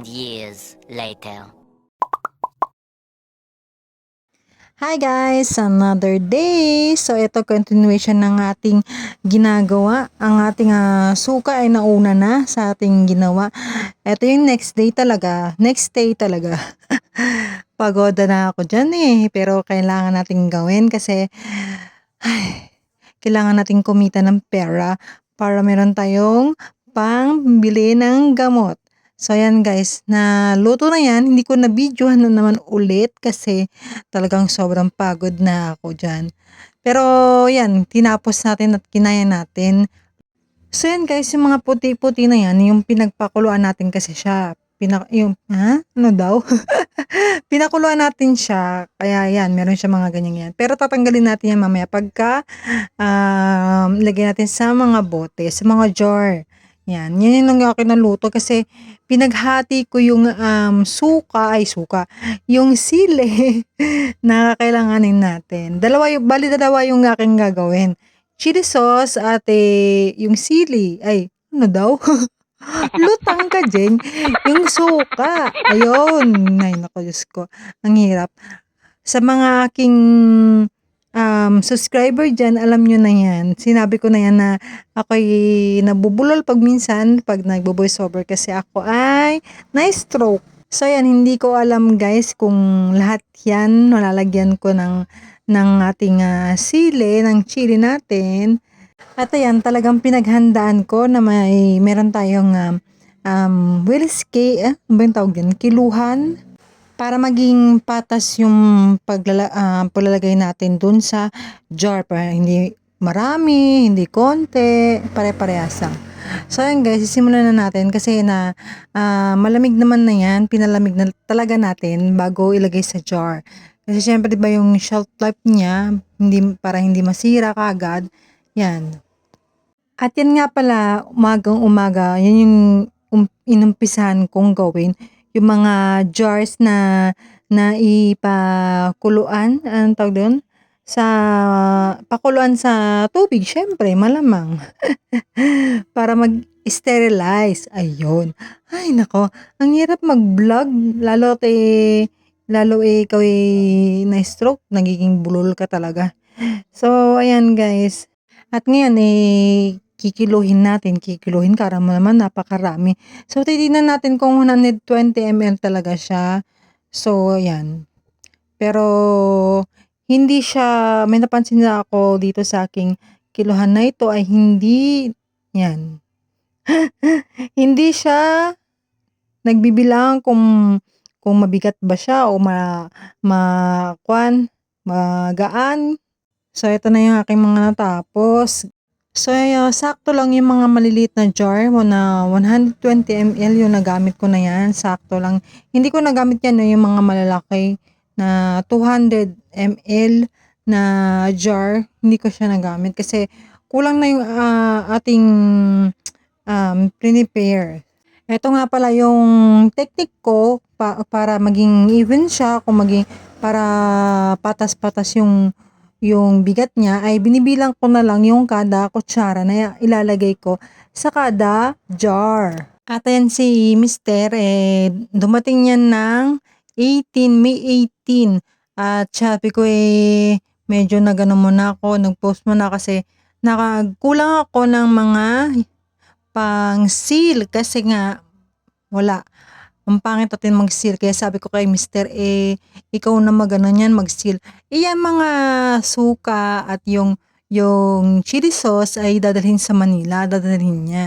years later. Hi guys! Another day! So ito continuation ng ating ginagawa. Ang ating ah, suka ay nauna na sa ating ginawa. Ito yung next day talaga. Next day talaga. Pagoda na ako dyan eh. Pero kailangan nating gawin kasi ay, kailangan nating kumita ng pera para meron tayong pangbili ng gamot. So ayan guys, na luto na yan. Hindi ko na videohan na naman ulit kasi talagang sobrang pagod na ako dyan. Pero yan, tinapos natin at kinaya natin. So yan guys, yung mga puti-puti na yan, yung pinagpakuluan natin kasi siya. Pinak yung, ha? Ano daw? Pinakuluan natin siya. Kaya yan, meron siya mga ganyan yan. Pero tatanggalin natin yan mamaya pagka um, lagyan natin sa mga bote, sa mga jar. Yan, yan yung akin naluto kasi pinaghati ko yung um, suka, ay suka, yung sili na kakailanganin natin. Dalawa yung, bali dalawa yung aking gagawin. Chili sauce at eh, yung sili, ay, ano daw? Lutang ka, Jen. Yung suka. Ayun. Ay, naku, Diyos ko. Ang hirap. Sa mga aking um, subscriber dyan, alam nyo na yan. Sinabi ko na yan na ako'y nabubulol pag minsan pag nagbo-voice over kasi ako ay na-stroke. So yan, hindi ko alam guys kung lahat yan malalagyan ko ng, ng ating ah, sili, ng chili natin. At ayan, talagang pinaghandaan ko na may meron tayong um, um, whiskey, eh, ano ba yung tawag yun? Kiluhan para maging patas yung paglala, ah, paglalagay natin dun sa jar para hindi marami, hindi konti, pare-parehas lang. So ayan guys, simulan na natin kasi na ah, malamig naman na yan, pinalamig na talaga natin bago ilagay sa jar. Kasi syempre 'di ba yung shelf life niya, hindi para hindi masira kaagad. Yan. At yan nga pala, umagang umaga, yan yung um, inumpisahan kong gawin yung mga jars na na ipakuluan, anong tawag doon? Sa pakuluan sa tubig, syempre, malamang. Para mag-sterilize. Ayun. Ay, nako. Ang hirap mag-vlog. Lalo eh, lalo eh, ikaw eh, na-stroke. Nagiging bulol ka talaga. So, ayan guys. At ngayon eh, kikiluhin natin, kikiluhin para naman napakarami. So, titignan natin kung 120 ml talaga siya. So, ayan. Pero, hindi siya, may napansin na ako dito sa aking kiluhan na ito ay hindi, yan. hindi siya nagbibilang kung kung mabigat ba siya o ma, ma, kwan, magaan. So, ito na yung aking mga natapos. So, uh, sakto lang yung mga maliliit na jar mo na 120 ml yung nagamit ko na yan. Sakto lang. Hindi ko nagamit yan no, yung mga malalaki na 200 ml na jar. Hindi ko siya nagamit kasi kulang na yung uh, ating um, prepare. Ito nga pala yung technique ko pa, para maging even siya, kung maging para patas-patas yung yung bigat niya ay binibilang ko na lang yung kada kutsara na ilalagay ko sa kada jar. At ayan si Mister, eh, dumating yan ng 18, May 18. At sabi ko eh, medyo nagano muna ako, nag-post muna kasi nakakulang ako ng mga pang seal kasi nga wala ang pangit natin mag-seal. Kaya sabi ko kay Mr. eh, ikaw na magano yan, mag-seal. Iyan mga suka at yung yung chili sauce ay dadalhin sa Manila, dadalhin niya.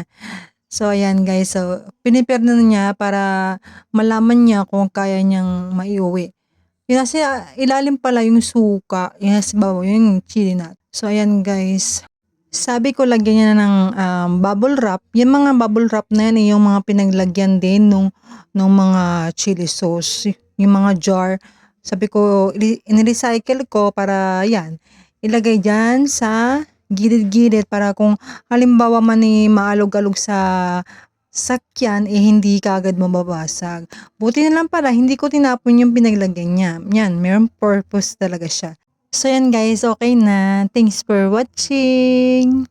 So, ayan guys. So, pinipare na niya para malaman niya kung kaya niyang maiuwi. Yun kasi ah, ilalim pala yung suka. Yes, bawa yung chili nut. So, ayan guys. Sabi ko lagyan niya ng um, bubble wrap. Yung mga bubble wrap na yan, eh, yung mga pinaglagyan din nung, nung mga chili sauce. Yung mga jar. Sabi ko, in-recycle ko para yan. Ilagay dyan sa gilid-gilid para kung halimbawa man eh, maalog-alog sa sakyan, eh hindi kagad mababasag. Buti na lang pala, hindi ko tinapon yung pinaglagyan niya. Yan, mayroong purpose talaga siya. So yan guys, okay na. Thanks for watching.